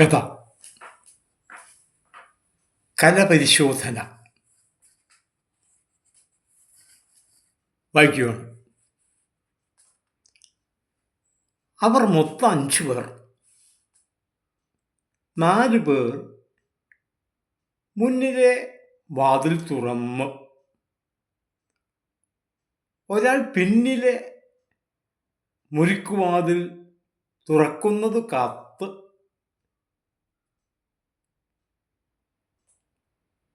കഥ. കലപരിശോധന. വായിക്കുകയാണ് അവർ മൊത്തം അഞ്ചു പേർ. നാല് പേർ മുന്നിലെ വാതിൽ തുറന്ന്. ഒരാൾ പിന്നിലെ മുരിക്കുവാതിൽ തുറക്കുന്നത് കാത്ത്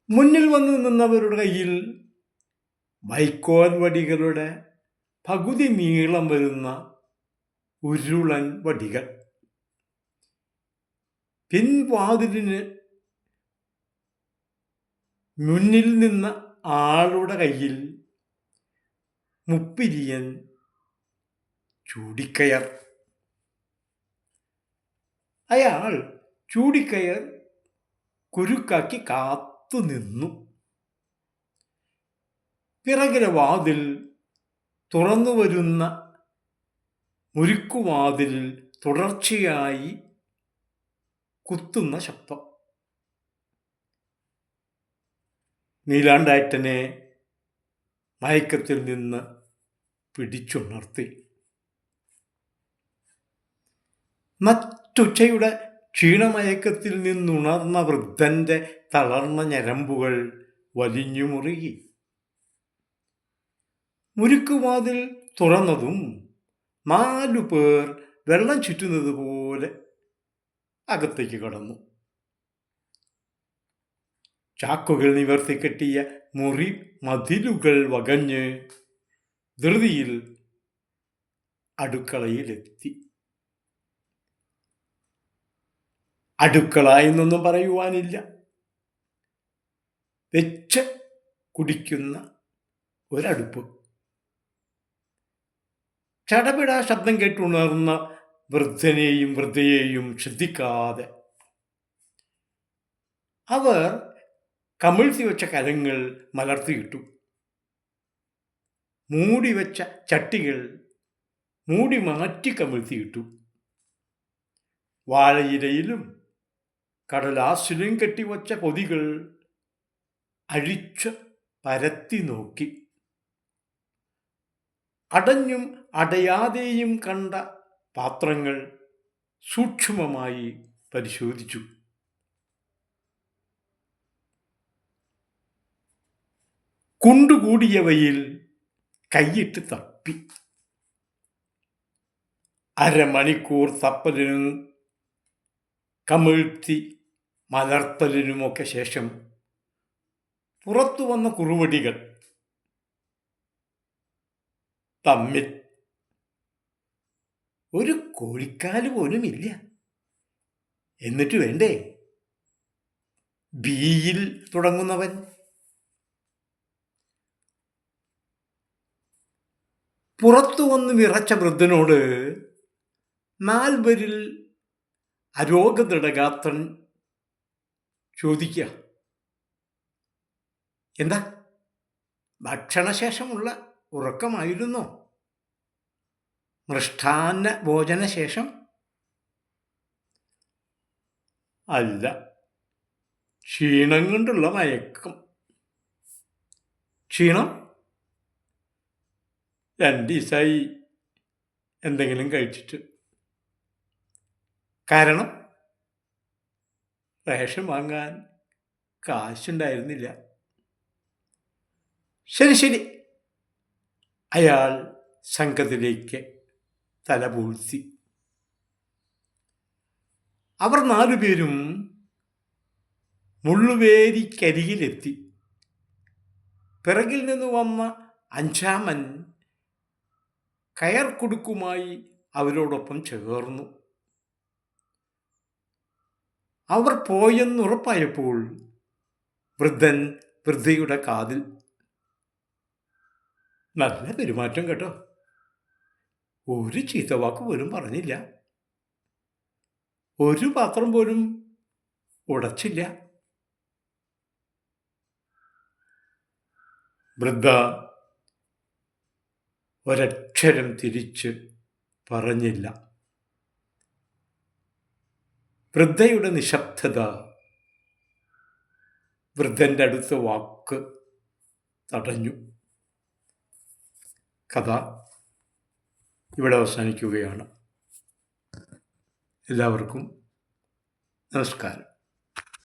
മുന്നിൽ വന്ന് നിന്നവരുടെ കയ്യിൽ വൈക്കോൽ വടികളുടെ പകുതി നീളം വരുന്ന ഉരുളൻ വടികൾ. പിൻവാതിലിന് മുന്നിൽ നിന്ന ആളുടെ കയ്യിൽ മുപ്പിരിയൻ ചൂടിക്കയർ. അയാൾ ചൂടിക്കയർ കുരുക്കാക്കി കാത്തു. നിന്നു. പിറകിലെ വാതിൽ തുറന്നു വരുന്ന മുരുക്കുവാതിലിൽ തുടർച്ചയായി കുത്തുന്ന ശബ്ദം. നീലാണ്ടാറ്റനെ മയക്കത്തിൽ നിന്ന് പിടിച്ചുണർത്തി. മറ്റുച്ചയുടെ ക്ഷീണമയക്കത്തിൽ നിന്നുണർന്ന വൃദ്ധന്റെ തളർന്ന ഞരമ്പുകൾ വലിഞ്ഞു മുറുകി. മുരുക്കുവാതിൽ തുറന്നതും നാലു പേർ വെള്ളം ചുറ്റുന്നത് പോലെ അകത്തേക്ക് കടന്നു. ചാക്കുകൾ നിവർത്തി കെട്ടിയ മുറി മതിലുകൾ വകഞ്ഞ് ധൃതിയിൽ അടുക്കളയിലെത്തി. അടുക്കള എന്നൊന്നും പറയുവാനില്ല. വെച്ച് കുടിക്കുന്ന ഒരടുപ്പ്. ചടപിട ശബ്ദം കേട്ടുണർന്ന വൃദ്ധനെയും വൃദ്ധയെയും ശ്രദ്ധിക്കാതെ അവർ കമിഴ്ത്തി വെച്ച കരങ്ങൾ മലർത്തിയിട്ടു. മൂടി വെച്ച ചട്ടികൾ മൂടി മാറ്റി കമിഴ്ത്തിയിട്ടു. വാഴയിലയിലും കടലാസിലും കെട്ടിവച്ച പൊതികൾ അഴിച്ച് പരത്തി നോക്കി. അടഞ്ഞും അടയാതെയും കണ്ട പാത്രങ്ങൾ സൂക്ഷ്മമായി പരിശോധിച്ചു. കുണ്ടുകൂടിയവയിൽ കൈയിട്ട് തപ്പി. അരമണിക്കൂർ തപ്പലിനും കമിഴ്ത്തി മലർത്തലിനുമൊക്കെ ശേഷം പുറത്തു വന്ന കുറുവടികൾ തമ്മിൽ ഒരു കോഴിക്കാൽ പോലും ഇല്ല എന്നിട്ട് വേണ്ടേ? ബിയിൽ തുടങ്ങുന്നവൻ. പുറത്തു വന്ന് വിറച്ച വൃദ്ധനോട് നാൽവരിൽ അരോഗദൃഢഗാത്രൻ ചോദിക്കുക. എന്താ? ഭക്ഷണശേഷമുള്ള ഉറക്കമായിരുന്നോ. മൃഷ്ടാന്ന ഭോജനശേഷം അല്ല. ക്ഷീണം കൊണ്ടുള്ള മയക്കം. ക്ഷീണം? രണ്ട് ദിവസമായി എന്തെങ്കിലും കഴിച്ചിട്ട്. കാരണം റേഷൻ വാങ്ങാൻ കാശുണ്ടായിരുന്നില്ല. ശരി ശരി. അയാൾ സംഘത്തിലേക്ക് തലപൂഴ്ത്തി അവർ നാലുപേരും മുള്ളുവേരിക്കരികിലെത്തി. പിറകിൽ നിന്ന് വന്ന അഞ്ചാമൻ കയർ കുടുക്കുമായി അവരോടൊപ്പം ചേർന്നു. അവർ പോയെന്നുറപ്പായപ്പോൾ വൃദ്ധൻ വൃദ്ധയുടെ കാതിൽ നല്ല പെരുമാറ്റം കേട്ടോ. ഒരു ചീത്തവാക്ക് പോലും പറഞ്ഞില്ല. ഒരു പാത്രം പോലും ഉടച്ചില്ല. വൃദ്ധ ഒരക്ഷരം തിരിച്ച് പറഞ്ഞില്ല. വൃദ്ധയുടെ നിശബ്ദത വൃദ്ധന്റെ അടുത്ത വാക്ക് തടഞ്ഞു. കഥ ഇവിടെ അവസാനിക്കുകയാണ്. എല്ലാവർക്കും നമസ്കാരം.